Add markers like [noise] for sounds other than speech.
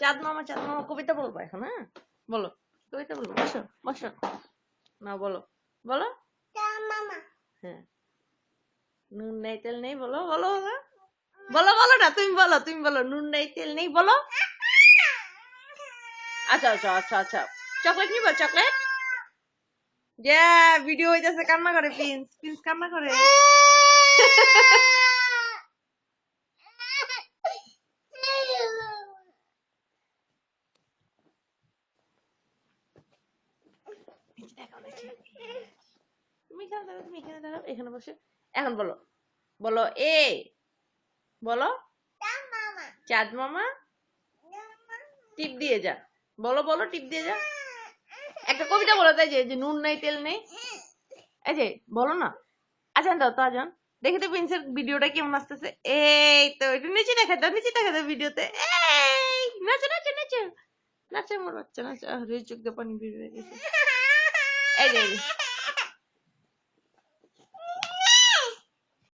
চাঁদ মামা চাঁদ মামা কবিতা বলব এখন হ্যাঁ? বলো কবিতা বলব বসো বসো। না বলো বলো। হ্যাঁ। নুন নেই তেল নেই বলো বলো। বলো। বলো না তুমি বলো তুমি বলো নুন নেই তেল নেই বলো। আচ্ছা আচ্ছা আচ্ছা আচ্ছা। চকলেট নিবো চকলেট? যে ভিডিও হইতেছে কান্না করে প্রিন্স। প্রিন্স কান্না করে [laughs] নিচে তুমি এখানে দাঁড়াও, তুমি এখানে দাঁড়াও, এখানে বসে। এখন বলো। বলো এ, বলো। চাঁদ মামা। টিপ দিয়ে যা। বলো বলো, টিপ দিয়ে যা। একটা কবিতা বলো তাই যে নুন নেই, তেল নেই। এই যে, বলো না। আজান দাও তো, আজান। দেখে তো প্রিন্সের ভিডিওটা কেমন আসতেছে। এই তো, একটু নিচে দেখা দাও, নিচে দেখা দাও ভিডিওতে। এই, নাচো নাচো নাচো। নাচো, আমার বাচ্চা, নাচো। আরে চোখ দিয়ে পানি বেরিয়ে গেছে। এই যে এই যে।